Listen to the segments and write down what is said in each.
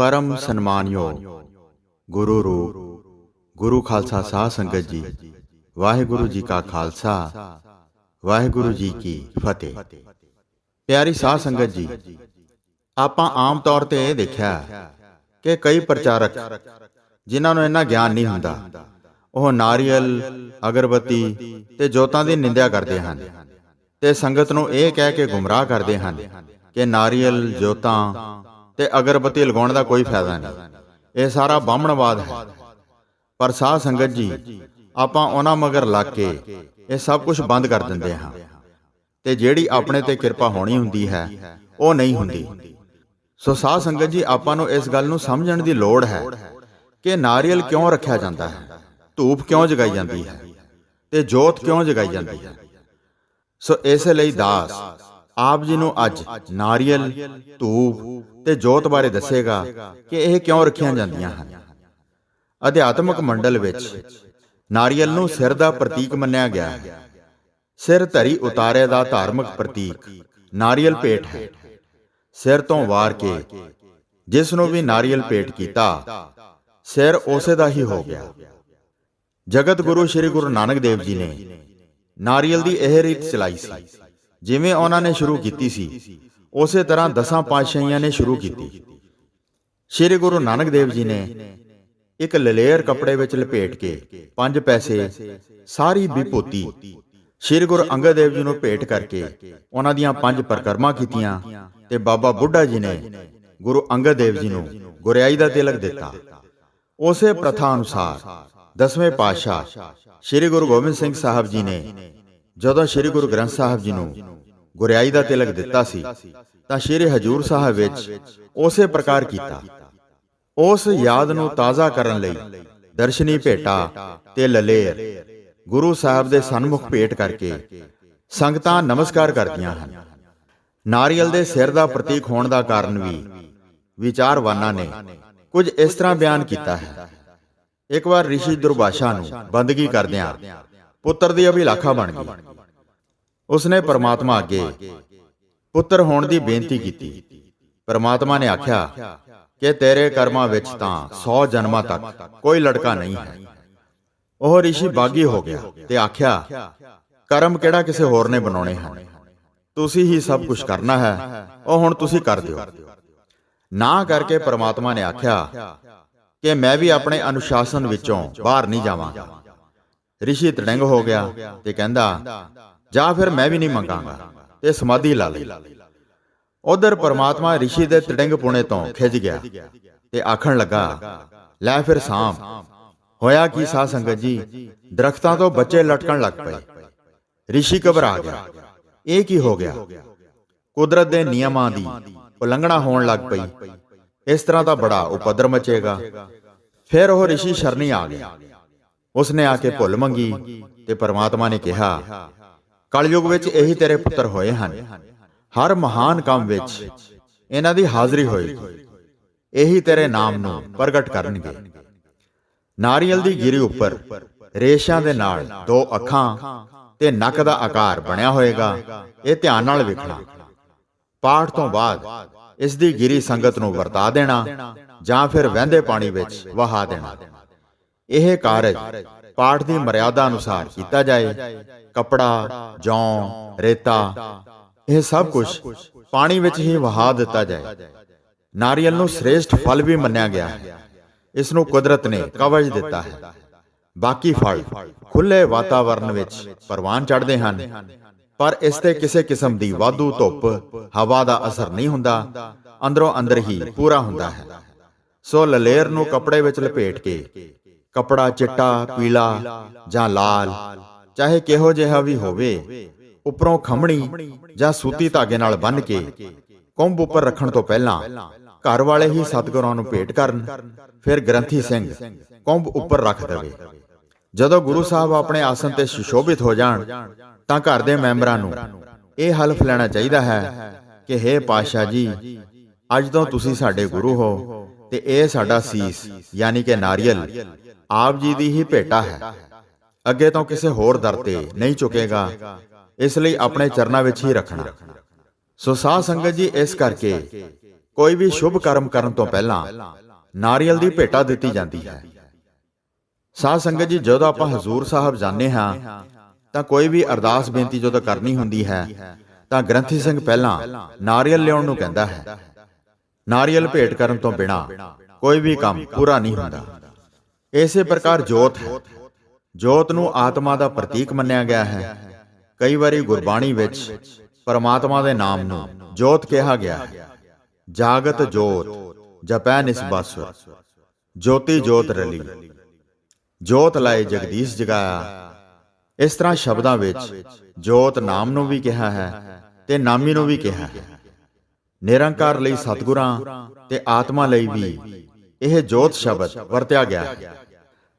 ਪਰਮ ਸਨਮਾਨਯੋਗ ਗੁਰੂ ਰੂਪ, ਗੁਰੂ ਖਾਲਸਾ ਸਾਧ ਸੰਗਤ ਜੀ, ਵਾਹਿਗੁਰੂ ਜੀ ਕਾ ਖਾਲਸਾ, ਵਾਹਿਗੁਰੂ ਜੀ ਕੀ ਫਤਿਹ। ਪਿਆਰੀ ਸਾਧ ਸੰਗਤ ਜੀ, ਆਪਾਂ ਆਮ ਤੌਰ ਤੇ ਇਹ ਦੇਖਿਆ ਕਿ ਕਈ ਪ੍ਰਚਾਰਕ ਜਿਨ੍ਹਾਂ ਨੂੰ ਇੰਨਾ ਗਿਆਨ ਨਹੀਂ ਹੁੰਦਾ, ਉਹ ਨਾਰੀਅਲ, ਅਗਰਬੱਤੀ ਤੇ ਜੋਤਾਂ ਦੀ ਨਿੰਦਿਆ ਕਰਦੇ ਹਨ ਤੇ ਸੰਗਤ ਨੂੰ ਇਹ ਕਹਿ ਕੇ ਗੁੰਮਰਾਹ ਕਰਦੇ ਹਨ ਕਿ ਨਾਰੀਅਲ, ਜੋਤਾਂ ਤੇ ਅਗਰਬੱਤੀ ਲਗਾਉਣ ਦਾ ਕੋਈ ਫਾਇਦਾ ਨਹੀਂ। ਇਹ ਸਾਰਾ ਬਾਹਮਣਵਾਦ ਹੈ। ਪਰ ਸਾਧ ਸੰਗਤ ਜੀ, ਆਪਾਂ ਉਹਨਾਂ ਮਗਰ ਲੱਗ ਕੇ ਇਹ ਸਭ ਕੁਝ ਬੰਦ ਕਰ ਦਿੰਦੇ ਹਾਂ। ਤੇ ਜਿਹੜੀ ਆਪਣੇ ਤੇ ਕਿਰਪਾ ਹੋਣੀ ਹੁੰਦੀ ਹੈ, ਉਹ ਨਹੀਂ ਹੁੰਦੀ। ਸੋ ਸਾਧ ਸੰਗਤ ਜੀ, ਆਪਾਂ ਨੂੰ ਇਸ ਗੱਲ ਨੂੰ ਸਮਝਣ ਦੀ ਲੋੜ ਹੈ ਕਿ ਨਾਰੀਅਲ ਕਿਉਂ ਰੱਖਿਆ ਜਾਂਦਾ ਹੈ? ਧੂਪ ਕਿਉਂ ਜਗਾਈ ਜਾਂਦੀ ਹੈ? ਤੇ ਜੋਤ ਕਿਉਂ ਜਗਾਈ ਜਾਂਦੀ ਹੈ? ਸੋ ਇਸ ਲਈ ਦਾਸ ਆਪ ਜੀ ਨੂੰ ਅੱਜ ਨਾਰੀਅਲ ਧੂਪ ਤੇ ਜੋਤ ਬਾਰੇ ਦੱਸੇਗਾ ਕਿ ਇਹ ਕਿਉਂ ਰੱਖੀਆਂ ਜਾਂਦੀਆਂ ਹਨ। ਅਧਿਆਤਮਿਕ ਮੰਡਲ ਵਿੱਚ ਨਾਰੀਅਲ ਨੂੰ ਸਿਰ ਦਾ ਪ੍ਰਤੀਕ ਮੰਨਿਆ ਗਿਆ ਹੈ। ਸਿਰ ਧਰੀ ਉਤਾਰੇ ਦਾ ਧਾਰਮਿਕ ਪ੍ਰਤੀਕ ਨਾਰੀਅਲ ਭੇਟ ਹੈ। ਸਿਰ ਤੋਂ ਵਾਰ ਕੇ ਜਿਸ ਨੂੰ ਵੀ ਨਾਰੀਅਲ ਭੇਟ ਕੀਤਾ ਸਿਰ ਉਸੇ ਦਾ ਹੀ ਹੋ ਗਿਆ। ਜਗਤ ਗੁਰੂ ਸ੍ਰੀ ਗੁਰੂ ਨਾਨਕ ਦੇਵ ਜੀ ਨੇ ਨਾਰੀਅਲ ਦੀ ਇਹ ਰੀਤ ਚਲਾਈ ਸੀ। ਜਿਵੇਂ ਉਹਨਾਂ ਨੇ ਸ਼ੁਰੂ ਕੀਤੀ ਸੀ, ਉਸੇ ਤਰ੍ਹਾਂ ਦਸਾਂ ਪਾਤਸ਼ਾਹੀਆਂ ਨੇ ਸ਼ੁਰੂ ਕੀਤੀ। ਸ੍ਰੀ ਗੁਰੂ ਨਾਨਕ ਦੇਵ ਜੀ ਨੇ ਇੱਕ ਲਲੇਰ ਕੱਪੜੇ ਵਿੱਚ ਲਪੇਟ ਕੇ ਪੰਜ ਪੈਸੇ, ਸਾਰੀ ਵਿਭੂਤੀ ਸ੍ਰੀ ਗੁਰੂ ਅੰਗਦ ਦੇਵ ਜੀ ਨੂੰ ਭੇਟ ਕਰਕੇ ਉਹਨਾਂ ਦੀਆਂ ਪੰਜ ਪਰਕਰਮਾਂ ਕੀਤੀਆਂ ਤੇ ਬਾਬਾ ਬੁੱਢਾ ਜੀ ਨੇ ਗੁਰੂ ਅੰਗਦ ਦੇਵ ਜੀ ਨੂੰ ਗੁਰਿਆਈ ਦਾ ਤਿਲਕ ਦਿੱਤਾ। ਉਸੇ ਪ੍ਰਥਾ ਅਨੁਸਾਰ ਦਸਵੇਂ ਪਾਤਸ਼ਾਹ ਸ੍ਰੀ ਗੁਰੂ ਗੋਬਿੰਦ ਸਿੰਘ ਸਾਹਿਬ ਜੀ ਨੇ ਜਦੋਂ ਸ੍ਰੀ ਗੁਰੂ ਗ੍ਰੰਥ ਸਾਹਿਬ ਜੀ ਨੂੰ ਗੁਰਿਆਈ ਦਾ ਤਿਲਕ ਦਿੱਤਾ ਸੀ, ਤਾਂ ਸ੍ਰੀ ਹਜੂਰ ਸਾਹਿਬ ਵਿੱਚ ਉਸੇ ਪ੍ਰਕਾਰ ਕੀਤਾ। ਉਸ ਯਾਦ ਨੂੰ ਤਾਜ਼ਾ ਕਰਨ ਲਈ ਦਰਸ਼ਨੀ ਭੇਟਾ ਤੇ ਲਲੇਰ ਗੁਰੂ ਸਾਹਿਬ ਦੇ ਸਨਮੁਖ ਭੇਟ ਕਰਕੇ ਸੰਗਤਾਂ ਨਮਸਕਾਰ ਕਰਦੀਆਂ ਹਨ। ਨਾਰੀਅਲ ਦੇ ਸਿਰ ਦਾ ਪ੍ਰਤੀਕ ਹੋਣ ਦਾ ਕਾਰਨ ਵੀ ਵਿਚਾਰਵਾਨਾਂ ਨੇ ਕੁਝ ਇਸ ਤਰ੍ਹਾਂ ਬਿਆਨ ਕੀਤਾ ਹੈ। ਇੱਕ ਵਾਰ ਰਿਸ਼ੀ ਦੁਰਭਾਸ਼ਾ ਨੂੰ ਬੰਦਗੀ ਕਰਦਿਆਂ ਪੁੱਤਰ ਦੀ ਅਭਿਲਾਖਾ ਬਣ ਗਈ ਉਸਨੇ ਪਰਮਾਤਮਾ ਅੱਗੇ ਪੁੱਤਰ ਹੋਣ ਦੀ ਬੇਨਤੀ ਕੀਤੀ। ਪਰਮਾਤਮਾ ਨੇ ਆਖਿਆ ਕਿ ਤੇਰੇ ਕਰਮਾਂ ਵਿੱਚ ਤਾਂ 100 ਜਨਮਾਂ ਤੱਕ ਕੋਈ ਲੜਕਾ ਨਹੀਂ ਹੈ। ਉਹ ਰਿਸ਼ੀ ਬਾਗੀ ਹੋ ਗਿਆ ਤੇ ਆਖਿਆ, ਕਰਮ ਕਿਹੜਾ ਕਿਸੇ ਹੋਰ ਨੇ ਬਣਾਉਣੇ ਹਨ? ਤੁਸੀਂ ਹੀ ਸਭ ਕੁਝ ਕਰਨਾ ਹੈ, ਉਹ ਹੁਣ ਤੁਸੀਂ ਕਰ ਦਿਓ। ਨਾ ਕਰਕੇ ਪਰਮਾਤਮਾ ਨੇ ਆਖਿਆ ਕਿ ਮੈਂ ਵੀ ਆਪਣੇ ਅਨੁਸ਼ਾਸਨ ਵਿੱਚੋਂ ਬਾਹਰ ਨਹੀਂ ਜਾਵਾਂਗਾ। ਰਿਸ਼ੀ ਤੜੰਗ ਹੋ ਗਿਆ ਤੇ ਕਹਿੰਦਾ, ਜਾਂ ਫਿਰ ਮੈਂ ਵੀ ਨਹੀਂ ਮੰਗਾਂਗਾ। ਤੇ ਸਮਾਧੀ ਲਾ ਲਈ। ਉਧਰ ਪਰਮਾਤਮਾ ਰਿਸ਼ੀ ਦੇ ਤੜੰਗ ਪੁਣੇ ਤੋਂ ਖਿੱਚ ਗਿਆ ਤੇ ਆਖਣ ਲੱਗਾ, ਲੈ ਫਿਰ ਸਾਮ ਹੋਇਆ ਕੀ ਸਾਧ ਸੰਗਤ ਜੀ? ਦਰਖਤਾਂ ਤੋਂ ਬੱਚੇ ਲਟਕਣ ਲੱਗ ਪਏ। ਰਿਸ਼ੀ ਘਬਰਾ ਗਿਆ। ਇਹ ਕੀ ਹੋ ਗਿਆ? ਕੁਦਰਤ ਦੇ ਨਿਯਮਾਂ ਦੀ ਉਲੰਘਣਾ ਹੋਣ ਲੱਗ ਪਈ। ਇਸ ਤਰ੍ਹਾਂ ਦਾ ਬੜਾ ਉਪਦਰ ਮਚੇਗਾ। ਫਿਰ ਉਹ ਰਿਸ਼ੀ ਸ਼ਰਨੀ ਆ ਗਿਆ। ਉਸਨੇ ਆ ਕੇ ਭੁੱਲ ਮੰਗੀ ਤੇ ਪਰਮਾਤਮਾ ਨੇ ਕਿਹਾ ਕਲਯੁਗ ਵਿੱਚ ਇਹੀ ਤੇਰੇ ਪੁੱਤਰ ਹੋਏ ਹਨ। ਹਰ ਮਹਾਨ ਕੰਮ ਵਿੱਚ ਇਹਨਾਂ ਦੀ ਹਾਜ਼ਰੀ ਹੋਏਗੀ ਇਹੀ ਤੇਰੇ ਨਾਮ ਨੂੰ ਪ੍ਰਗਟ ਕਰਨਗੇ। ਨਾਰੀਅਲ ਦੀ ਗਿਰੀ ਉੱਪਰ ਰੇਸ਼ਾਂ ਦੇ ਨਾਲ ਦੋ ਅੱਖਾਂ ਤੇ ਨੱਕ ਦਾ ਆਕਾਰ ਬਣਿਆ ਹੋਏਗਾ। ਇਹ ਧਿਆਨ ਨਾਲ ਵੇਖਣਾ। ਪਾਠ ਤੋਂ ਬਾਅਦ ਇਸ ਦੀ ਗਿਰੀ ਸੰਗਤ ਨੂੰ ਵਰਤਾ ਦੇਣਾ ਜਾਂ ਫਿਰ ਵਹਿੰਦੇ ਪਾਣੀ ਵਿੱਚ ਵਹਾ ਦੇਣਾ। ਇਹ ਕਾਰਜ ਪਾਠ ਦੀ ਮਰਿਆਦਾ ਅਨੁਸਾਰ ਕੀਤਾ ਜਾਏ। ਕਪੜਾ, ਜੌਂ, ਰੇਤਾ, ਇਹ ਸਭ ਕੁਝ ਪਾਣੀ ਵਿੱਚ ਹੀ ਵਹਾ ਦਿੱਤਾ ਜਾਏ। ਨਾਰੀਅਲ ਨੂੰ ਸ੍ਰੇਸ਼ਟ ਫਲ ਵੀ ਮੰਨਿਆ ਗਿਆ ਹੈ। ਇਸ ਨੂੰ ਕੁਦਰਤ ਨੇ ਕਵਚ ਦਿੱਤਾ ਹੈ। ਬਾਕੀ ਫਲ ਖੁੱਲੇ ਵਾਤਾਵਰਣ ਵਿੱਚ ਪਰਵਾਨ ਚੜਦੇ ਹਨ। ਪਰ ਇਸ ਤੇ ਕਿਸੇ ਕਿਸਮ ਦੀ ਵਾਧੂ ਧੁੱਪ ਹਵਾ ਦਾ ਅਸਰ ਨਹੀਂ ਹੁੰਦਾ। ਅੰਦਰੋਂ ਅੰਦਰ ਹੀ ਪੂਰਾ ਹੁੰਦਾ ਹੈ। ਸੋ ਲਲੇਰ ਨੂੰ ਕੱਪੜੇ ਵਿੱਚ ਲਪੇਟ ਕੇ ਕਪੜਾ ਚਿੱਟਾ, ਪੀਲਾ ਜਾਂ ਲਾਲ, ਚਾਹੇ ਕਿਹੋ ਜਿਹਾ ਵੀ ਹੋਵੇ, ਉੱਪਰੋਂ ਖੰਮਣੀ ਜਾਂ ਸੂਤੀ ਧਾਗੇ ਨਾਲ ਬੰਨ੍ਹ ਕੇ ਕੁੰਭ ਉੱਪਰ ਰੱਖਣ ਤੋਂ ਪਹਿਲਾਂ ਘਰ ਵਾਲੇ ਹੀ ਸਤਿਗੁਰਾਂ ਨੂੰ ਭੇਟ ਕਰਨ, ਫਿਰ ਗ੍ਰੰਥੀ ਸਿੰਘ ਕੁੰਭ ਉੱਪਰ ਰੱਖ ਦੇਵੇ। ਜਦੋਂ ਗੁਰੂ ਸਾਹਿਬ ਆਪਣੇ ਆਸਨ ਤੇ ਸੁਸ਼ੋਭਿਤ ਹੋ ਜਾਣ, ਤਾਂ ਘਰ ਦੇ ਮੈਂਬਰਾਂ ਨੂੰ ਇਹ ਹਲਫ ਲੈਣਾ ਚਾਹੀਦਾ ਹੈ ਕਿ हे ਪਾਸ਼ਾ ਜੀ, ਅੱਜ ਤੋਂ ਤੁਸੀਂ ਸਾਡੇ ਗੁਰੂ ਹੋ ਤੇ ਇਹ ਸਾਡਾ ਸੀਸ, ਯਾਨੀ ਕਿ ਨਾਰੀਅਲ ਆਪ ਜੀ ਦੀ ਹੀ ਭੇਟਾ ਹੈ। ਅੱਗੇ ਤੋਂ ਕਿਸੇ ਹੋਰ ਦਰ ਤੇ ਨਹੀਂ ਝੁਕੇਗਾ। ਇਸ ਲਈ ਆਪਣੇ ਚਰਨਾਂ ਵਿੱਚ ਹੀ ਰੱਖਣਾ। ਸੋ ਸਾਧ ਸੰਗਤ ਜੀ, ਇਸ ਕਰਕੇ ਕੋਈ ਵੀ ਸ਼ੁਭ ਕਰਮ ਕਰਨ ਤੋਂ ਪਹਿਲਾਂ ਨਾਰੀਅਲ ਦੀ ਭੇਟਾ ਦਿੱਤੀ ਜਾਂਦੀ ਹੈ। ਸਾਧ ਸੰਗਤ ਜੀ, ਜਦੋਂ ਆਪਾਂ ਹਜ਼ੂਰ ਸਾਹਿਬ ਜਾਂਦੇ ਹਾਂ, ਤਾਂ ਕੋਈ ਵੀ ਅਰਦਾਸ ਬੇਨਤੀ ਜਦੋਂ ਕਰਨੀ ਹੁੰਦੀ ਹੈ, ਤਾਂ ਗ੍ਰੰਥੀ ਸਿੰਘ ਪਹਿਲਾਂ ਨਾਰੀਅਲ ਲਿਆਉਣ ਨੂੰ ਕਹਿੰਦਾ ਹੈ। ਨਾਰੀਅਲ ਭੇਟ ਕਰਨ ਤੋਂ ਬਿਨਾ ਕੋਈ ਵੀ ਕੰਮ ਪੂਰਾ ਨਹੀਂ ਹੁੰਦਾ। ਇਸੇ ਪ੍ਰਕਾਰ ਜੋਤ ਹੈ। ਜੋਤ ਨੂੰ ਆਤਮਾ ਦਾ ਪ੍ਰਤੀਕ ਮੰਨਿਆ ਗਿਆ ਹੈ। ਕਈ ਵਾਰੀ ਗੁਰਬਾਣੀ ਵਿੱਚ ਪਰਮਾਤਮਾ ਦੇ ਨਾਮ ਨੂੰ ਜੋਤ ਕਿਹਾ ਗਿਆ ਹੈ। ਜਾਗਤ ਜੋਤ ਜਪੈ ਨਿਸਬਸੁਰ। ਜੋਤੀ ਜੋਤ ਰਲੀ। ਜੋਤ ਲਾਏ ਜਗਦੀਸ਼ ਜਗਾਇਆ। ਇਸ ਤਰ੍ਹਾਂ ਸ਼ਬਦਾਂ ਵਿੱਚ ਜੋਤ ਨਾਮ ਨੂੰ ਵੀ ਕਿਹਾ ਹੈ ਤੇ ਨਾਮੀ ਨੂੰ ਵੀ ਕਿਹਾ ਹੈ। ਨਿਰੰਕਾਰ ਲਈ ਸਤਿਗੁਰਾਂ ਤੇ ਆਤਮਾ ਲਈ ਵੀ ਇਹ ਜੋਤ ਸ਼ਬਦ ਵਰਤਿਆ ਗਿਆ ਹੈ।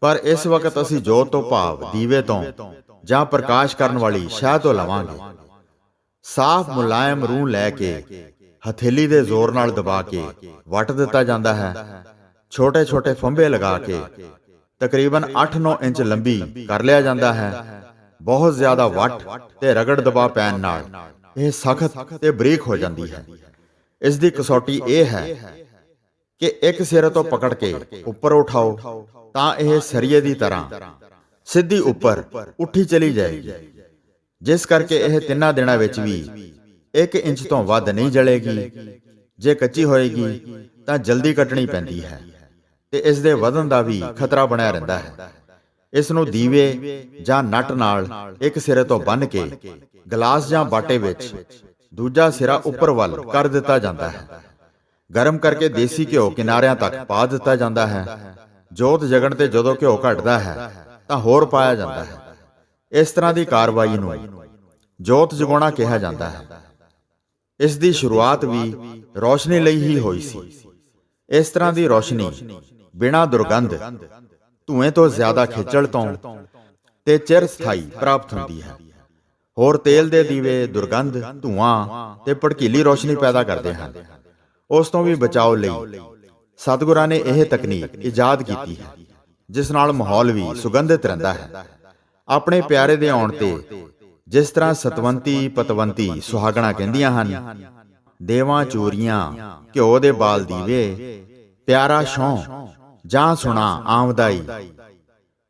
ਪਰ ਇਸ ਵਕਤ ਅਸੀਂ ਜੋਤ ਤੋਂ ਭਾਵ ਦੀਵੇ ਤੋਂ ਜਾਂ ਪ੍ਰਕਾਸ਼ ਕਰਨ ਵਾਲੀ ਸ਼ਾਹ ਤੋਂ ਲਵਾਂਗੇ। ਸਾਫ਼ ਮੁਲਾਇਮ ਰੂਹ ਲੈ ਕੇ ਹਥੇਲੀ ਦੇ ਜ਼ੋਰ ਨਾਲ ਦਬਾ ਕੇ ਵਟ ਦਿੱਤਾ ਜਾਂਦਾ ਹੈ। ਛੋਟੇ ਛੋਟੇ ਫੰਬੇ ਲਗਾ ਕੇ ਤਕਰੀਬਨ 8-9 ਇੰਚ ਲੰਬੀ ਕਰ ਲਿਆ ਜਾਂਦਾ ਹੈ। ਬਹੁਤ ਜ਼ਿਆਦਾ ਵਟ ਤੇ ਰਗੜ ਦਬਾ ਪੈਣ ਨਾਲ ਇਹ ਸਖਤ ਤੇ ਬਰੀਕ ਹੋ ਜਾਂਦੀ ਹੈ। ਇਸ ਦੀ ਕਸੌਟੀ ਇਹ ਹੈ ਕਿ ਇੱਕ ਸਿਰ ਤੋਂ ਪਕੜ ਕੇ ਉੱਪਰ ਉਠਾਓ ਤਾਂ ਇਹ ਸਰੀਏ ਦੀ ਤਰ੍ਹਾਂ, ਸਿੱਧੀ ਉੱਪਰ ਉੱਠੀ ਚਲੀ ਜਾਏਗੀ। ਜਿਸ ਕਰਕੇ ਇਹ ਤਿੰਨਾਂ ਦਿਨਾਂ ਵਿੱਚ ਵੀ 1 ਇੰਚ ਤੋਂ ਵੱਧ ਨਹੀਂ ਜਲੇਗੀ। ਜੇ ਕੱਚੀ ਹੋਏਗੀ ਤਾਂ ਜਲਦੀ ਕੱਟਣੀ ਪੈਂਦੀ ਹੈ ਤੇ ਇਸ ਦੇ ਵਧਣ ਦਾ ਵੀ ਖਤਰਾ ਬਣਿਆ ਰਹਿੰਦਾ ਹੈ। ਇਸ ਨੂੰ ਦੀਵੇ ਜਾਂ ਨਟ ਨਾਲ ਇੱਕ ਸਿਰੇ ਤੋਂ ਬੰਨ ਕੇ ਗਲਾਸ ਜਾਂ ਬਾਟੇ ਵਿੱਚ ਦੂਜਾ ਸਿਰਾ ਉੱਪਰ ਵੱਲ ਕਰ ਦਿੱਤਾ ਜਾਂਦਾ ਹੈ। ਗਰਮ ਕਰਕੇ ਦੇਸੀ ਘਿਓ ਕਿਨਾਰਿਆਂ ਤੱਕ ਪਾ ਦਿੱਤਾ ਜਾਂਦਾ ਹੈ। ਜੋਤ ਜਗਣ ਤੇ ਜਦੋਂ ਘਿਓ ਘਟਦਾ ਹੈ ਤਾਂ ਹੋਰ ਪਾਇਆ ਜਾਂਦਾ ਹੈ। ਇਸ ਤਰ੍ਹਾਂ ਦੀ ਕਾਰਵਾਈ ਨੂੰ ਜੋਤ ਜਗਾਉਣਾ ਕਿਹਾ ਜਾਂਦਾ ਹੈ। ਇਸ ਦੀ ਸ਼ੁਰੂਆਤ ਵੀ ਰੋਸ਼ਨੀ ਲਈ ਹੀ ਹੋਈ ਸੀ। ਇਸ ਤਰ੍ਹਾਂ ਦੀ ਰੋਸ਼ਨੀ ਬਿਨਾਂ ਦੁਰਗੰਧ ਧੂਏ ਤੋਂ ਜ਼ਿਆਦਾ ਖਿੱਚਲ ਤੋਂ ਤੇ ਚਿਰ ਸਥਾਈ ਪ੍ਰਾਪਤ ਹੁੰਦੀ ਹੈ। ਹੋਰ ਤੇਲ ਦੇ ਦੀਵੇ ਦੁਰਗੰਧ ਧੂਆਂ ਤੇ ਭੜਕੀਲੀ ਰੋਸ਼ਨੀ ਪੈਦਾ ਕਰਦੇ ਹਨ। ਉਸ ਤੋਂ ਵੀ ਬਚਾਓ ਲਈ। ਸਤਿਗੁਰਾਂ ਨੇ ਇਹ ਤਕਨੀਕ ਇਜਾਦ ਕੀਤੀ ਹੈ, ਜਿਸ ਨਾਲ ਮਾਹੌਲ ਵੀ ਸੁਗੰਧਿਤ ਰਹਿੰਦਾ ਹੈ। ਆਪਣੇ ਪਿਆਰੇ ਦੇ ਆਉਣ ਤੇ ਜਿਸ ਤਰ੍ਹਾਂ ਸਤਵੰਤੀ ਪਤਵੰਤੀ ਸੁਹਾਗਣਾ ਕਹਿੰਦੀਆਂ ਹਨ, ਦੇਵਾਂ ਚੋਰੀਆਂ ਘਿਓ ਦੇ ਬਾਲ ਦੀਵੇ, ਪਿਆਰਾ ਸ਼ੌਂ ਜਾਂ ਸੁਣਾ ਆਮਦਾਈ,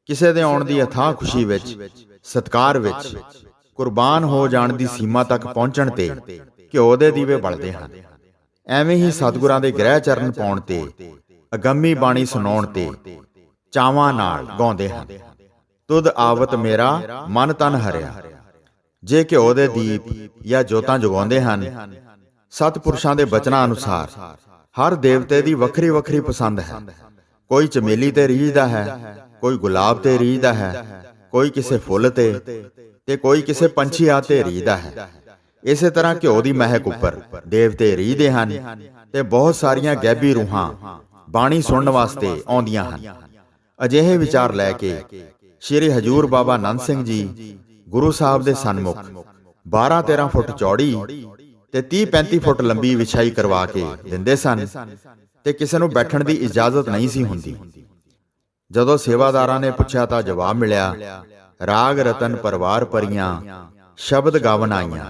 ਕਿਸੇ ਦੇ ਆਉਣ ਦੀ ਅਥਾਹ ਖੁਸ਼ੀ ਵਿੱਚ, ਸਤਕਾਰ ਵਿੱਚ ਕੁਰਬਾਨ ਹੋ ਜਾਣ ਦੀ ਸੀਮਾ ਤੱਕ ਪਹੁੰਚਣ ਤੇ ਘਿਓ ਦੇ ਦੀਵੇ ਬਲਦੇ ਹਨ। ਐਵੇਂ ਹੀ ਸਤਿਗੁਰਾਂ ਦੇ ਗ੍ਰਹਿ ਚਰਨ ਪਾਉਣ ਤੇ ਅਗੰਮੀ ਬਾਣੀ ਸੁਣਾਉਣ ਤੇ ਚਾਵਾਂ ਨਾਲ ਗਾਉਂਦੇ ਹਨ। ਤੁਧ ਆਵਤ ਮੇਰਾ ਮਨ ਤਨ ਹਰਿਆ। ਜੇ ਘਿਓ ਦੇ ਦੀਪ ਜਾਂ ਜੋਤਾਂ ਜਗਾਉਂਦੇ ਹਨ ਸਤਿਪੁਰਸ਼ਾਂ ਦੇ ਬਚਨਾਂ ਅਨੁਸਾਰ ਹਰ ਦੇਵਤੇ ਦੀ ਵੱਖਰੀ ਵੱਖਰੀ ਪਸੰਦ ਹੈ। ਕੋਈ ਚਮੇਲੀ ਤੇ ਰੀਝਦਾ ਹੈ ਕੋਈ ਗੁਲਾਬ ਤੇ ਰੀਝਦਾ ਹੈ ਕੋਈ ਕਿਸੇ ਫੁੱਲ ਤੇ ਤੇ ਕੋਈ ਕਿਸੇ ਪੰਛੀ ਆ ਤੇ ਰੀਝਦਾ ਹੈ। ਇਸੇ ਤਰ੍ਹਾਂ ਘਿਓ ਦੀ ਮਹਿਕ ਉੱਪਰ ਦੇਵਤੇ ਰੀਝਦੇ ਹਨ ਤੇ ਬਹੁਤ ਸਾਰੀਆਂ ਗੈਬੀ ਰੂਹਾਂ ਬਾਣੀ ਸੁਣਨ ਵਾਸਤੇ ਆਉਂਦੀਆਂ ਹਨ। ਅਜਿਹੇ ਵਿਚਾਰ ਲੈ ਕੇ ਸ਼੍ਰੀ ਹਜੂਰ ਬਾਬਾ ਨੰਦ ਸਿੰਘ ਜੀ ਗੁਰੂ ਸਾਹਿਬ ਦੇ ਸਨਮੁਖ 12-13 ਫੁੱਟ ਚੌੜੀ ਤੇ 30-35 ਫੁੱਟ ਲੰਬੀ ਵਿਛਾਈ ਕਰਵਾ ਕੇ ਦਿੰਦੇ ਸਨ ਤੇ ਕਿਸੇ ਨੂੰ ਬੈਠਣ ਦੀ ਇਜਾਜ਼ਤ ਨਹੀਂ ਸੀ ਹੁੰਦੀ। ਜਦੋਂ ਸੇਵਾਦਾਰਾਂ ਨੇ ਪੁੱਛਿਆ ਤਾਂ ਜਵਾਬ ਮਿਲਿਆ, ਰਾਗ ਰਤਨ ਪਰਵਾਰ ਪਰੀਆਂ, ਸ਼ਬਦ ਗਾਵਨ ਆਈਆਂ।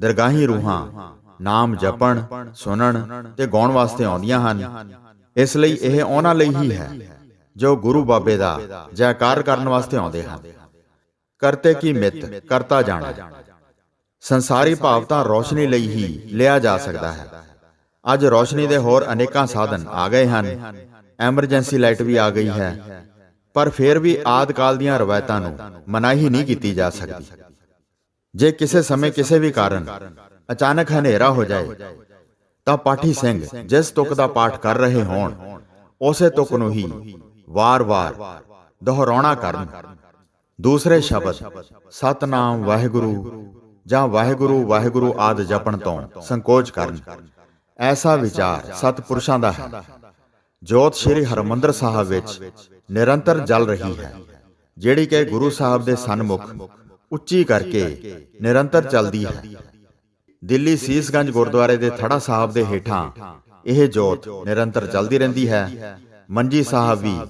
ਦਰਗਾਹੀ ਰੂਹਾਂ ਨਾਮ ਜਪਣ ਸੁਣਨ ਤੇ ਗਾਉਣ ਵਾਸਤੇ ਆਉਂਦੀਆਂ ਹਨ। ਇਸ ਲਈ ਇਹ ਉਹਨਾਂ ਲਈ ਹੀ ਹੈ ਜੋ ਗੁਰੂ ਬਾਬੇ ਦਾ ਜੈਕਾਰ ਕਰਨ ਵਾਸਤੇ ਆਉਂਦੇ ਹਨ। ਕਰਤੇ ਕੀ ਮਿੱਤ ਕਰਤਾ ਜਾਣਾ। ਸੰਸਾਰੀ ਭਾਵ ਤਾਂ ਰੋਸ਼ਨੀ ਲਈ ਹੀ ਲਿਆ ਜਾ ਸਕਦਾ ਹੈ। ਅੱਜ ਰੋਸ਼ਨੀ ਦੇ ਹੋਰ ਅਨੇਕਾਂ ਸਾਧਨ ਆ ਗਏ ਹਨ। ਐਮਰਜੈਂਸੀ ਲਾਈਟ ਵੀ ਆ ਗਈ ਹੈ। ਪਰ ਫਿਰ ਵੀ ਆਦ ਕਾਲ ਦੀਆਂ ਰਵਾਇਤਾਂ ਨੂੰ ਮਨਾਹੀ ਨਹੀਂ ਕੀਤੀ ਜਾ ਸਕਦੀ। ਜੇ ਕਿਸੇ ਸਮੇਂ ਕਿਸੇ ਵੀ ਕਾਰਨ ਅਚਾਨਕ ਹਨੇਰਾ ਹੋ ਜਾਏ, ਤਾਂ ਪਾਠੀ ਸਿੰਘ ਜਿਸ ਤੁਕ ਦਾ ਪਾਠ ਕਰ ਰਹੇ ਹੋਣ, ਉਸੇ ਤੁਕ ਨੂੰ ਹੀ ਵਾਰ-ਵਾਰ ਦੁਹਰਾਉਣਾ ਕਰਨ। ਦੂਸਰੇ ਸ਼ਬਦ, ਸਤਨਾਮ ਵਾਹਿਗੁਰੂ ਜਾਂ ਵਾਹਿਗੁਰੂ ਵਾਹਿਗੁਰੂ ਆਦ ਜਪਣ ਤੋਂ ਸੰਕੋਚ ਕਰਨ। ਐਸਾ ਵਿਚਾਰ ਸਤਪੁਰਸ਼ਾਂ ਦਾ ਹੈ। ਜੋਤ ਸ੍ਰੀ ਹਰਮੰਦਰ ਸਾਹਿਬ ਵਿੱਚ ਨਿਰੰਤਰ ਜਲ ਰਹੀ ਹੈ, ਜਿਹੜੀ ਕਿ ਗੁਰੂ ਸਾਹਿਬ ਦੇ ਸਨਮੁਖ ਉੱਚੀ ਕਰਕੇ ਨਿਰੰਤਰ ਚੱਲਦੀ ਹੈ। ਦਿੱਲੀ ਸੀਸਗੰਜ ਗੁਰਦੁਆਰੇ ਦੇ ਥੜਾ ਸਾਹਿਬ ਦੇ ਹੇਠਾਂ ਇਹ ਜੋਤ ਨਿਰੰਤਰ ਚੱਲਦੀ ਰਹਿੰਦੀ ਹੈ। ਮੰਜੀ ਸਾਹਿਬ ਵੀ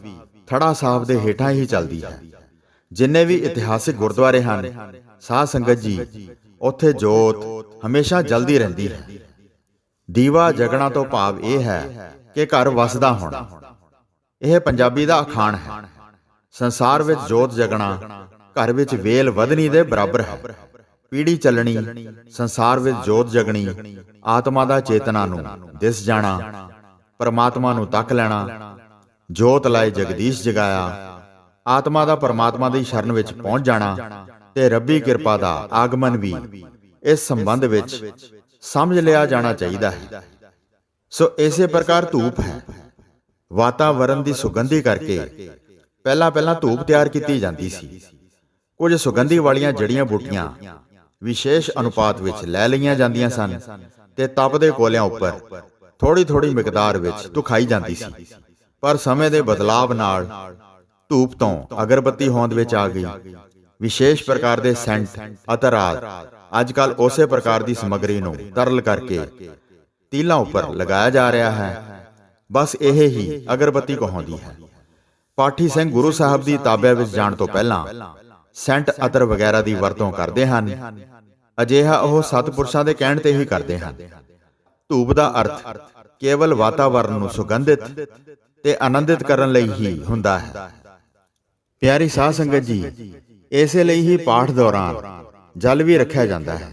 ਥੜਾ ਸਾਹਿਬ ਦੇ ਹੇਠਾਂ ਹੀ ਚੱਲਦੀ ਹੈ। ਜਿੰਨੇ ਵੀ ਇਤਿਹਾਸਿਕ ਗੁਰਦੁਆਰੇ ਹਨ, ਸਾਧ ਸੰਗਤ ਜੀ, ਉੱਥੇ ਜੋਤ ਹਮੇਸ਼ਾ ਜਲਦੀ ਰਹਿੰਦੀ ਹੈ। ਦੀਵਾ ਜਗਣਾ ਤੋਂ ਭਾਵ ਇਹ ਹੈ ਕਿ ਘਰ ਵਸਦਾ ਹੋਣਾ। ਇਹ ਪੰਜਾਬੀ ਦਾ ਅਖਾਣ ਹੈ। ਸੰਸਾਰ ਵਿੱਚ ਜੋਤ ਜਗਣਾ ਘਰ ਵਿੱਚ ਵੇਲ ਵਧਣੀ ਦੇ ਬਰਾਬਰ ਹੈ। ਪੀੜੀ ਚੱਲਣੀ, ਸੰਸਾਰ ਵਿੱਚ ਜੋਤ ਜਗਣੀ, ਆਤਮਾ ਦਾ ਚੇਤਨਾ ਨੂੰ ਦਿਸ ਜਾਣਾ, ਪਰਮਾਤਮਾ ਨੂੰ ਤੱਕ ਲੈਣਾ, ਜੋਤ ਲਾਏ ਜਗਦੀਸ਼ ਜਗਾਇਆ, ਆਤਮਾ ਦਾ ਪਰਮਾਤਮਾ ਦੀ ਸ਼ਰਨ ਵਿੱਚ ਪਹੁੰਚ ਜਾਣਾ ਤੇ ਰੱਬੀ ਕਿਰਪਾ ਦਾ ਆਗਮਨ ਵੀ ਇਸ ਸੰਬੰਧ ਵਿੱਚ ਸਮਝ ਲਿਆ ਜਾਣਾ ਚਾਹੀਦਾ ਹੈ। ਸੋ ਇਸੇ ਪ੍ਰਕਾਰ ਧੂਪ ਹੈ। ਵਾਤਾਵਰਣ ਦੀ ਸੁਗੰਧੀ ਕਰਕੇ ਪਹਿਲਾਂ ਪਹਿਲਾਂ ਧੂਪ ਤਿਆਰ ਕੀਤੀ ਜਾਂਦੀ ਸੀ। ਕੁਝ ਸੁਗੰਧੀ ਵਾਲੀਆਂ ਜੜੀਆਂ ਬੂਟੀਆਂ ਵਿਸ਼ੇਸ਼ ਅਨੁਪਾਤ ਵਿੱਚ ਲੈ ਲਈਆਂ ਜਾਂਦੀਆਂ ਸਨ ਤੇ ਤਪਦੇ ਕੋਲਿਆਂ ਉੱਪਰ ਥੋੜੀ ਥੋੜੀ ਮਿਕਦਾਰ ਵਿੱਚ ਧੁਖਾਈ ਜਾਂਦੀ ਸੀ। ਪਰ ਸਮੇਂ ਦੇ ਬਦਲਾਵ ਨਾਲ ਧੂਪ ਤੋਂ ਅਗਰਬੱਤੀ ਹੋਂਦ ਵਿੱਚ ਆ ਗਈ। ਵਿਸ਼ੇਸ਼ ਪ੍ਰਕਾਰ ਦੇ ਸੈਂਟ ਅਤਰਾਤ ਅੱਜ ਕੱਲ ਉਸੇ ਪ੍ਰਕਾਰ ਦੀ ਸਮੱਗਰੀ ਨੂੰ ਤਰਲ ਕਰਕੇ ਤੀਲਾਂ ਉੱਪਰ ਲਗਾਇਆ ਜਾ ਰਿਹਾ ਹੈ। ਬਸ ਇਹ ਹੀ ਅਗਰਬੱਤੀ ਕਹਾਉਂਦੀ ਹੈ। ਪਾਠੀ ਸਿੰਘ ਗੁਰੂ ਸਾਹਿਬ ਦੀ ਤਾਬਿਆ ਵਿੱਚ ਜਾਣ ਤੋਂ ਪਹਿਲਾਂ ਸੈਂਟ ਅਤਰ ਵਗੈਰਾ ਦੀ ਵਰਤੋਂ ਕਰਦੇ ਹਨ। ਅਜਿਹਾ ਉਹ ਸਤਪੁਰਸ਼ਾਂ ਦੇ ਕਹਿਣ ਤੇ ਹੀ ਕਰਦੇ ਹਨ। ਧੂਪ ਦਾ ਅਰਥ ਕੇਵਲ ਵਾਤਾਵਰਣ ਨੂੰ ਸੁਗੰਧਿਤ ਤੇ ਆਨੰਦਿਤ ਕਰਨ ਲਈ ਹੀ ਹੁੰਦਾ ਹੈ। ਪਿਆਰੀ ਸਾਧ ਸੰਗਤ ਜੀ, ਇਸੇ ਲਈ ਹੀ ਪਾਠ ਦੌਰਾਨ ਜਲ ਵੀ ਰੱਖਿਆ ਜਾਂਦਾ ਹੈ।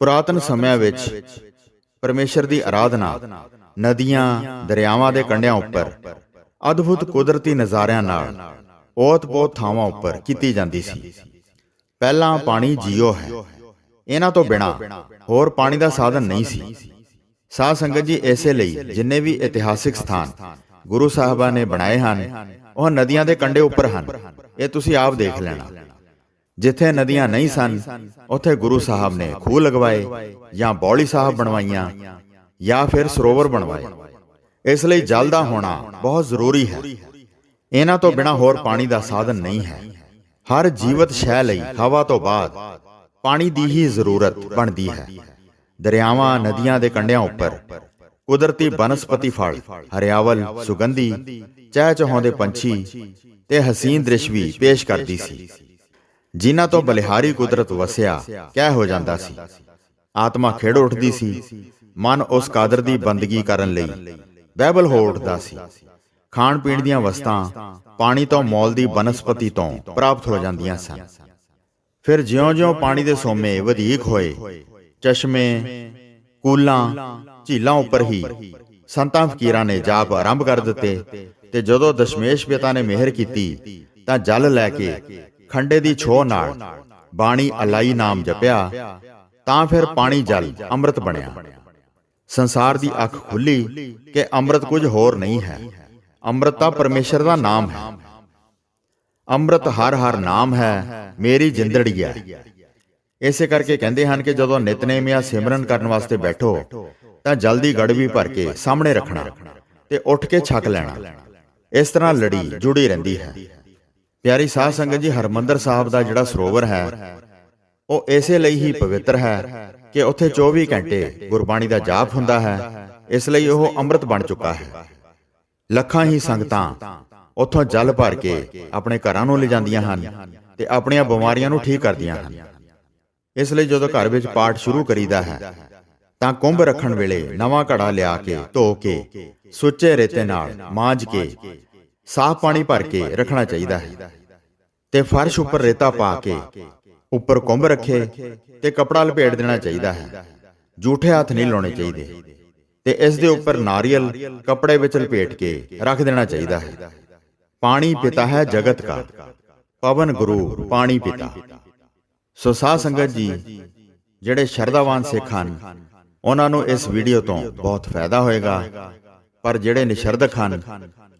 ਪੁਰਾਤਨ ਸਮਿਆਂ ਵਿੱਚ ਪਰਮੇਸ਼ਰ ਦੀ ਆਰਾਧਨਾ ਨਦੀਆਂ, ਦਰਿਆਵਾਂ ਦੇ ਕੰਢਿਆਂ ਉੱਪਰ ਅਦਭੁਤ ਕੁਦਰਤੀ ਨਜ਼ਾਰਿਆਂ ਨਾਲ ਬਹੁਤ ਬਹੁਤ ਥਾਵਾਂ ਉੱਪਰ ਕੀਤੀ ਜਾਂਦੀ ਸੀ। ਪਹਿਲਾਂ ਪਾਣੀ ਜੀਓ ਹੈ। ਇਹਨਾਂ ਤੋਂ ਬਿਨਾ ਹੋਰ ਪਾਣੀ ਦਾ ਸਾਧਨ ਨਹੀਂ ਸੀ। ਸਾਧ ਸੰਗਤ ਜੀ ਇਸੇ ਲਈ ਜਿੰਨੇ ਵੀ ਇਤਿਹਾਸਿਕ ਸਥਾਨ ਗੁਰੂ ਸਾਹਿਬਾਂ ਨੇ ਬਣਾਏ ਹਨ, ਉਹ ਨਦੀਆਂ ਦੇ ਕੰਢੇ ਉੱਪਰ ਹਨ। ਇਹ ਤੁਸੀਂ ਆਪ ਦੇਖ ਲੈਣਾ। ਜਿੱਥੇ ਨਦੀਆਂ ਨਹੀਂ ਸਨ, ਉੱਥੇ ਗੁਰੂ ਸਾਹਿਬ ਨੇ ਖੂਹ ਲਗਵਾਏ ਜਾਂ ਬੌਲੀ ਸਾਹਿਬ ਬਣਵਾਈਆਂ ਜਾਂ ਫਿਰ ਸਰੋਵਰ ਬਣਵਾਏ। ਇਸ ਲਈ ਜਲ ਦਾ ਹੋਣਾ ਬਹੁਤ ਜ਼ਰੂਰੀ ਹੈ। ਇਹਨਾਂ ਤੋਂ ਬਿਨਾ ਹੋਰ ਪਾਣੀ ਦਾ ਸਾਧਨ ਨਹੀਂ ਹੈ। ਹਰ ਜੀਵਤ ਸ਼ੈ ਲਈ ਹਵਾ ਤੋਂ ਬਾਅਦ ਪਾਣੀ ਦੀ ਹੀ ਜ਼ਰੂਰਤ ਬਣਦੀ ਹੈ। ਦਰਿਆਵਾਂ ਨਦੀਆਂ ਦੇ ਕੰਢਿਆਂ ਉੱਪਰ ਕੁਦਰਤੀ ਬਨਸਪਤੀ ਫਲ ਹਰਿਆਵਲ ਸੁਗੰਧੀ ਚਹਿ ਚਹਾਉਂਦੇ ਪੰਛੀ ਤੇ ਹਸੀਨ ਦ੍ਰਿਸ਼ ਵੀ ਪੇਸ਼ ਕਰਦੀ ਸੀ। ਜਿਨ੍ਹਾਂ ਤੋਂ ਬਲਿਹਾਰੀ ਕੁਦਰਤ ਵਸਿਆ ਕਹਿ ਹੋ ਜਾਂਦਾ ਸੀ। ਆਤਮਾ ਖੇੜ ਉੱਠਦੀ ਸੀ। ਮਨ ਉਸ ਕਾਦਰ ਦੀ ਬੰਦਗੀ ਕਰਨ ਲਈ ਬਹਿਬਲ ਹੋ ਉੱਠਦਾ ਸੀ। ਖਾਣ ਪੀਣ ਦੀਆਂ ਵਸਤਾਂ ਪਾਣੀ ਤੋਂ ਮੌਲ ਦੀ ਬਨਸਪਤੀ ਤੋਂ ਪ੍ਰਾਪਤ ਹੋ ਜਾਂਦੀਆਂ ਸਨ। ਫਿਰ ਜਿਉਂ-ਜਿਉਂ ਪਾਣੀ ਦੇ ਸੋਮੇ ਵਧੇਕ ਹੋਏ, ਚਸ਼ਮੇ, ਕੂਲਾਂ, ਝੀਲਾਂ ਉੱਪਰ ਹੀ ਸੰਤਾਂ ਫਕੀਰਾਂ ਨੇ ਜਾਪ ਆਰੰਭ ਕਰ ਦਿੱਤੇ ਤੇ ਜਦੋਂ ਦਸ਼ਮੇਸ਼ ਪਿਤਾ ਨੇ ਮਿਹਰ ਕੀਤੀ ਤਾਂ ਜਲ ਲੈ ਕੇ ਖੰਡੇ ਦੀ ਛੋਹ ਨਾਲ ਬਾਣੀ ਅਲਾਈ ਨਾਮ ਜਪਿਆ ਤਾਂ ਫਿਰ ਪਾਣੀ ਜਲ ਅੰਮ੍ਰਿਤ ਬਣਿਆ। ਸੰਸਾਰ ਦੀ ਅੱਖ ਖੁੱਲੀ ਕਿ ਅੰਮ੍ਰਿਤ ਕੁਝ ਹੋਰ ਨਹੀਂ ਹੈ। ਅੰਮ੍ਰਿਤ ਤਾਂ ਪਰਮੇਸ਼ਰ ਦਾ ਨਾਮ ਹੈ। ਅੰਮ੍ਰਿਤ ਹਰ ਹਰ ਨਾਮ ਹੈ, ਮੇਰੀ ਜਿੰਦੜੀ ਹੈ। ਇਸੇ ਕਰਕੇ ਕਹਿੰਦੇ ਹਨ ਕਿ ਜਦੋਂ ਨਿਤਨੇਮ ਜਾਂ ਸਿਮਰਨ ਕਰਨ ਵਾਸਤੇ ਬੈਠੋ, ਤਾਂ ਜਲਦੀ ਗੜਵੀ ਭਰ ਕੇ ਸਾਹਮਣੇ ਰੱਖਣਾ ਤੇ ਉੱਠ ਕੇ ਛਕ ਲੈਣਾ। ਇਸ ਤਰ੍ਹਾਂ ਲੜੀ ਜੁੜੀ ਰਹਿੰਦੀ ਹੈ। ਪਿਆਰੀ ਸਾਧ ਸੰਗਤ ਜੀ, ਹਰਮੰਦਰ ਸਾਹਿਬ ਦਾ ਜਿਹੜਾ ਸਰੋਵਰ ਹੈ, ਉਹ ਇਸੇ ਲਈ ਹੀ ਪਵਿੱਤਰ ਹੈ ਕਿ ਉੱਥੇ 24 ਘੰਟੇ ਗੁਰਬਾਣੀ ਦਾ ਜਾਪ ਹੁੰਦਾ ਹੈ, ਇਸ ਲਈ ਉਹ ਅੰਮ੍ਰਿਤ ਬਣ ਚੁੱਕਾ ਹੈ। ਲੱਖਾਂ ਹੀ ਸੰਗਤਾਂ ਉੱਥੋਂ ਜਲ ਭਰ ਕੇ ਆਪਣੇ ਘਰਾਂ ਨੂੰ ਲਿਜਾਂਦੀਆਂ ਹਨ ਤੇ ਆਪਣੀਆਂ ਬਿਮਾਰੀਆਂ ਨੂੰ ਠੀਕ ਕਰਦੀਆਂ ਹਨ। ਇਸ ਲਈ ਜਦੋਂ ਘਰ ਵਿੱਚ ਪਾਠ ਸ਼ੁਰੂ ਕਰੀਦਾ ਹੈ, ਤਾਂ ਕੁੰਭ ਰੱਖਣ ਵੇਲੇ ਨਵਾਂ ਘੜਾ ਲਿਆ ਕੇ ਧੋ ਕੇ, ਸੁੱਚੇ ਰੇਤੇ ਨਾਲ ਮਾਂਜ ਕੇ, ਸਾਫ਼ ਪਾਣੀ ਭਰ ਕੇ ਰੱਖਣਾ ਚਾਹੀਦਾ ਹੈ। ਤੇ ਫਰਸ਼ ਉੱਪਰ ਰੇਤਾ ਪਾ ਕੇ ਉੱਪਰ ਕੁੰਭ ਰੱਖੇ ਤੇ ਕਪੜਾ ਲਪੇਟ ਦੇਣਾ ਚਾਹੀਦਾ ਹੈ। ਝੂਠੇ ਹੱਥ ਨਹੀਂ ਲਾਉਣੇ ਚਾਹੀਦੇ। ਤੇ ਇਸ ਦੇ ਉੱਪਰ ਨਾਰੀਅਲ ਕਪੜੇ ਵਿੱਚ ਲਪੇਟ ਕੇ ਰੱਖ ਦੇਣਾ ਚਾਹੀਦਾ ਹੈ। ਪਾਣੀ ਪਿਤਾ ਹੈ ਜਗਤ ਦਾ ਪਵਨ ਗੁਰੂ ਪਾਣੀ ਪਿਤਾ। ਸੋ ਸਾਧ ਸੰਗਤ ਜੀ ਜਿਹੜੇ ਸ਼ਰਧਾਵਾਨ ਸਿੱਖ ਹਨ ਉਹਨਾਂ ਨੂੰ ਇਸ ਵੀਡੀਓ ਤੋਂ ਬਹੁਤ ਫਾਇਦਾ ਹੋਏਗਾ। ਪਰ ਜਿਹੜੇ ਨਿਸ਼ਰਦਕ ਹਨ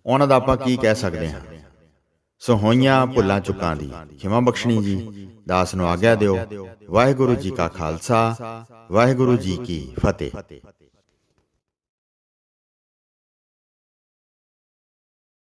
ਉਹਨਾਂ ਦਾ ਆਪਾਂ ਕੀ ਕਹਿ ਸਕਦੇ ਹਾਂ? ਸੋ ਹੋਈਆਂ ਭੁੱਲਾਂ ਚੁੱਕਾਂ ਦੀ ਖਿਮਾ ਬਖਸ਼ਣੀ ਜੀ ਦਾਸ ਨੂੰ ਆਗਿਆ ਦਿਓ। ਵਾਹਿਗੁਰੂ ਜੀ ਕਾ ਖਾਲਸਾ ਵਾਹਿਗੁਰੂ ਜੀ ਕੀ ਫਤਿਹ।